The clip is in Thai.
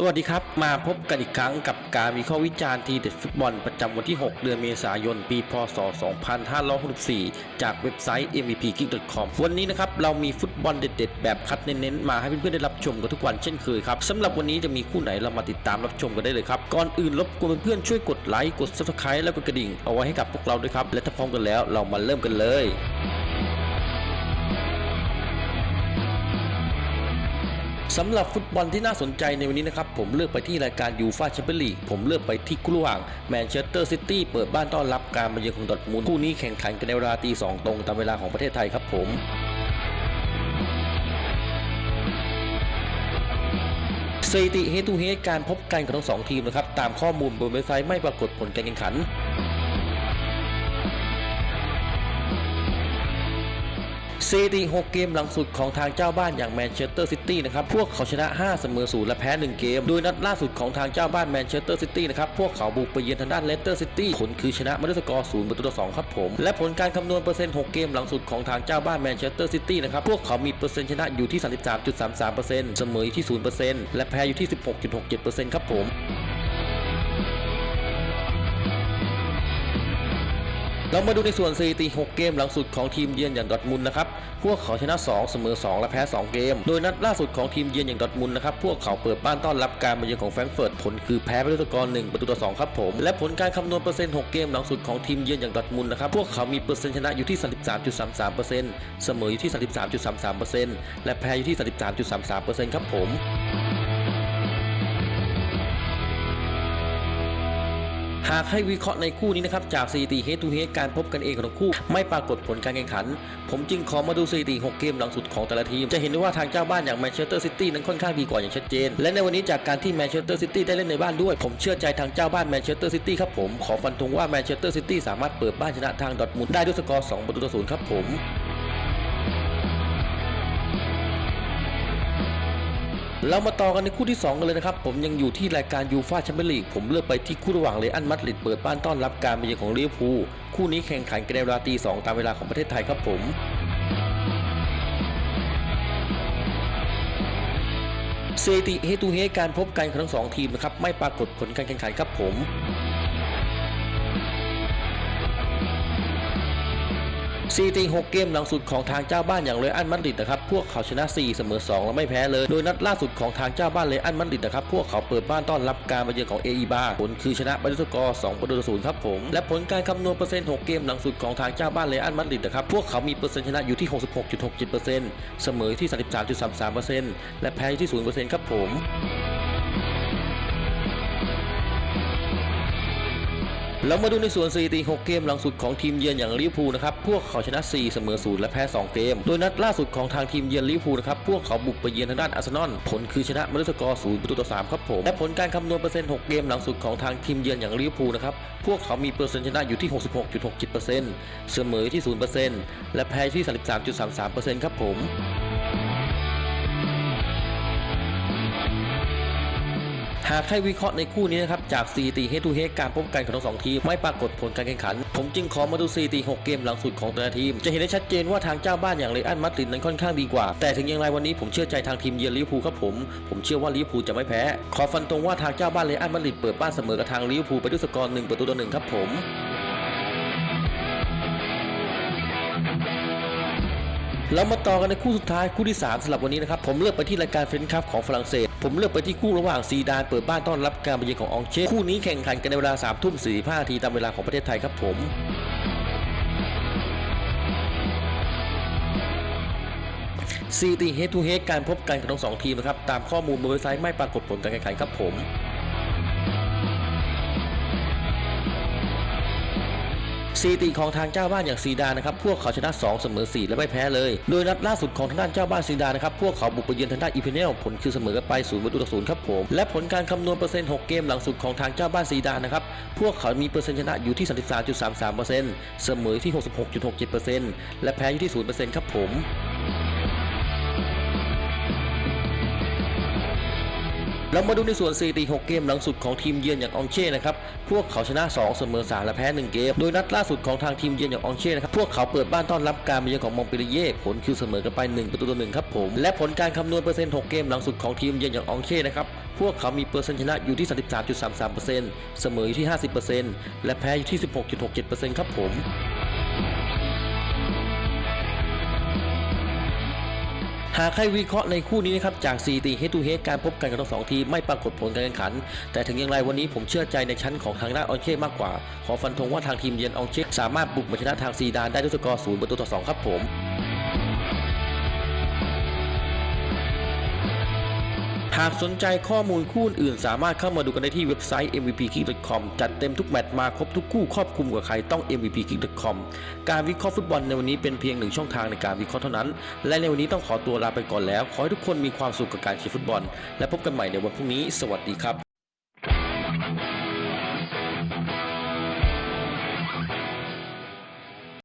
สวัสดีครับ มาพบกันอีกครั้งกับการวิเคราะห์วิจารณ์ทีเด็ดฟุตบอลประจำวันที่ 6 เดือนเมษายน ปีพศ 2564 จากเว็บไซต์ mvpkick.com วันนี้นะครับ เรามีฟุตบอลเด็ดๆ แบบคัดเน้นๆ มาให้เพื่อนๆ ได้รับชมกันทุกวันเช่นเคยครับสำหรับวันนี้จะมีคู่ไหนเรามาติดตามรับชมกันได้เลยครับ ก่อนอื่นรบกวนเพื่อนๆช่วยกดไลค์กด subscribe แล้วก็กระดิ่งเอาไว้ให้กับพวกเราด้วยครับและถ้าพร้อมกันแล้วเรามาเริ่มกันเลย สำหรับฟุตบอลที่น่าสนใจในวันนี้นะครับ ผมเลือกไปที่รายการยูฟาแชมเปี้ยนลีกผมเลือกไปที่คู่ระหว่างแมนเชสเตอร์ซิตี้เปิดบ้านต้อนรับการมาเยือนของดอทมุนคู่นี้แข่งขันกันในเวลาตีสองตรงตามเวลาของประเทศไทยครับผมสถิติเฮตูเฮการพบกันของทั้งสองทีมนะครับตามข้อมูลบนเว็บไซต์ไม่ปรากฏผลการแข่งขัน สถิติ6เกมหลังสุดของทางเจ้าบ้านอย่างแมนเชสเตอร์ซิตี้นะครับ พวกเขาชนะ 5 เสมอ0และแพ้ 1 เกม โดยนัดล่าสุดของทางเจ้าบ้านแมนเชสเตอร์ซิตี้นะครับ พวกเขาบุกไปเยือนทางด้านเลสเตอร์ซิตี้ผลคือชนะมาด้วยสกอร์0ประตูต่อ2ครับผม และผลการคำนวณเปอร์เซ็นต์ 6 เกมหลังสุดของทางเจ้าบ้านแมนเชสเตอร์ซิตี้นะครับ พวกเขามีเปอร์เซ็นต์ชนะอยู่ที่ 33.33%เสมออยู่ที่ 0%และแพ้อยู่ที่ 16.67%ครับผม เรามาดูในส่วนสถิติ6เกมหลังสุดของทีมเยือนอย่างดอทมุนนะครับ พวกเขาชนะ 2 เสมอ 2 และแพ้ 2 เกม โดยนัดล่าสุดของทีมเยือนอย่างดอทมุนนะครับ พวกเขาเปิดบ้านต้อนรับการมาเยือนของแฟรงก์เฟิร์ต ผลคือแพ้ไปด้วยสกอร์1ประตูต่อ 2 ครับผม และผลการคำนวณเปอร์เซ็นต์ 6 เกมหลังสุดของทีมเยือนอย่างดอทมุนนะครับ พวกเขามีเปอร์เซ็นต์ชนะอยู่ที่ 33.33%เสมออยู่ที่ 33.33%และแพ้อยู่ที่ 33.33%ครับผม หากให้วิเคราะห์ในคู่นี้นะครับจากสถิติเฮดทูเฮดการพบกันเองของคู่ ไม่ปรากฏผลการแข่งขัน ผมจึงขอมาดูสถิติ 6 เกมหลังสุดของแต่ละทีม จะเห็นได้ว่าทางเจ้าบ้านอย่างแมนเชสเตอร์ซิตี้นั้นค่อนข้างดีกว่าอย่างชัดเจน และในวันนี้จากการที่แมนเชสเตอร์ซิตี้ได้เล่นในบ้านด้วย ผมเชื่อใจทางเจ้าบ้านแมนเชสเตอร์ซิตี้ครับผมขอฟันธงว่าแมนเชสเตอร์ซิตี้สามารถเปิดบ้านชนะทางดอทมุนได้ด้วยสกอร์2ประตูต่อศูนย์ครับผม เรามาต่อกันในคู่ที่ 2 กันเลยนะครับ ผมยังอยู่ที่รายการยูฟาแชมเปี้ยนลีกผมเลือกไปที่คู่ระหว่างเรอัลมาดริดเปิดบ้านต้อนรับการมาเยือนของลิเวอร์พูลคู่นี้แข่งขันกันในเวลาตี2ตามเวลาของประเทศไทยครับผมเซติเฮตูเฮการพบกันของทั้งสองทีมนะครับไม่ปรากฏผลการแข่งขันครับผม สถิติ6เกมหลังสุดของทางเจ้าบ้านอย่างเรอัลมาดริดนะครับพวกเขาชนะ 4 เสมอ 2 และไม่แพ้เลย โดยนัดล่าสุดของทางเจ้าบ้านเรอัลมาดริดนะครับพวกเขาเปิดบ้านต้อนรับการมาเยือนของเออีบาผลคือชนะไปด้วยสกอร์2ประตูต่อศูนย์ครับผมและผลการคำนวณเปอร์เซ็นต์ 6 เกมหลังสุดของทางเจ้าบ้านเรอัลมาดริดนะครับพวกเขามีเปอร์เซ็นต์ชนะอยู่ที่ 66.67%เสมอที่ 33.33%และแพ้อยู่ที่0%ครับผม เรามาดูในส่วนสถิติ6เกมหลังสุดของทีมเยือนอย่างลิเวอร์พูลนะครับ พวกเขาชนะ 4 เสมอ 0 และแพ้ 2 เกม โดยนัดล่าสุดของทางทีมเยือนลิเวอร์พูลนะครับ พวกเขาบุกไปเยือนทางด้านอาร์เซนอล ผลคือชนะมาด้วยสกอร์0ประตูต่อ 3 ครับผม และผลการคำนวณเปอร์เซ็นต์ 6 เกมหลังสุดของทางทีมเยือนอย่างลิเวอร์พูลนะครับ พวกเขามีเปอร์เซ็นต์ชนะอยู่ที่ 66.67%เสมอที่ 0%และแพ้ที่ 33.33%ครับผม หากให้วิเคราะห์ในคู่นี้นะครับจากสถิติเฮดทูเฮการพบกันของทั้งสองทีมไม่ปรากฏผลการแข่งขัน ผมจึงขอมาดู4ตี6เกมหลังสุดของแต่ละทีม จะเห็นได้ชัดเจนว่าทางเจ้าบ้านอย่างเรอัลมาดริดนั้นค่อนข้างดีกว่า แต่ถึงอย่างไรวันนี้ผมเชื่อใจทางทีมเยือนลิเวอร์พูลครับผม ผมเชื่อว่าลิเวอร์พูลจะไม่แพ้ ขอฟันตรงว่าทางเจ้าบ้านเรอัลมาดริดเปิดบ้านเสมอกับทางลิเวอร์พูลไปด้วยสกอร์1ประตูต่อ1ครับผม เรามาต่อกันในคู่สุดท้ายคู่ที่ 3สำหรับวันนี้นะครับผมเลือกไปที่รายการเฟรนด์คัพของฝรั่งเศส ผมเลือกไปที่คู่ระหว่างซีดานเปิดบ้านต้อนรับการมาเยือนของอองเช่คู่นี้แข่งขันกันในเวลา3ทุ่ม45นาทีตามเวลาของประเทศไทยครับผมสถิติเฮดทูเฮดการพบกันของทั้งสองทีมนะครับตามข้อมูลบนเว็บไซต์ไม่ปรากฏผลการแข่งขันครับผม สถิติของทางเจ้าบ้านอย่างซีดานนะครับพวกเขาชนะ 2 เสมอ 4 และไม่แพ้เลย โดยนัดล่าสุดของทางด้านเจ้าบ้านซีดานนะครับพวกเขาบุกไปเยือนทางด้านอีเพเนลผลคือเสมอกันไป0ประตูต่อ0ครับผมและผลการคำนวณเปอร์เซ็นต์ 6 เกมหลังสุดของทางเจ้าบ้านซีดานนะครับพวกเขามีเปอร์เซ็นต์ชนะอยู่ที่ 33.33%เสมอที่ 66.67%และแพ้อยู่ที่0%ครับผม เรามาดูในส่วนสถิติ6เกมหลังสุดของทีมเยือนอย่างอองเช่นะครับ พวกเขาชนะ 2 เสมอ 3 และแพ้ 1 เกม โดยนัดล่าสุดของทางทีมเยือนอย่างอองเช่นะครับ พวกเขาเปิดบ้านต้อนรับการมาเยือนของมองเปรีเย่ ผลคือเสมอกันไป 1 ประตูต่อ1ครับผม และผลการคำนวณเปอร์เซ็นต์ 6 เกมหลังสุดของทีมเยือนอย่างอองเช่นะครับ พวกเขามีเปอร์เซ็นต์ชนะอยู่ที่ 33.33%เสมออยู่ที่ 50%และแพ้อยู่ที่ 16.67%ครับผม หากใครวิเคราะห์ในคู่นี้นะครับจาก4ตีเฮตูเฮการพบกันของทั้งสองทีมไม่ปรากฏผลการแข่งขัน แต่ถึงอย่างไรวันนี้ผมเชื่อใจในชั้นของทางด้านออนเช่มากกว่า ขอฟันธงว่าทางทีมเยือนออนเช่สามารถบุกมาชนะทางซีดานได้ด้วยสกอร์ศูนย์ประตูต่อสองครับผม หากสนใจข้อมูลคู่อื่น สามารถเข้ามาดูกันได้ที่เว็บไซต์ mvpkick.com จัดเต็มทุกแมตช์มาครบทุกคู่ครอบคลุมกับใครต้อง mvpkick.com การวิเคราะห์ฟุตบอลในวันนี้เป็นเพียงหนึ่งช่องทางในการวิเคราะห์เท่านั้น และในวันนี้ต้องขอตัวลาไปก่อนแล้ว ขอให้ทุกคนมีความสุขกับการเชียร์ฟุตบอล และพบกันใหม่ในวันพรุ่งนี้ สวัสดีครับ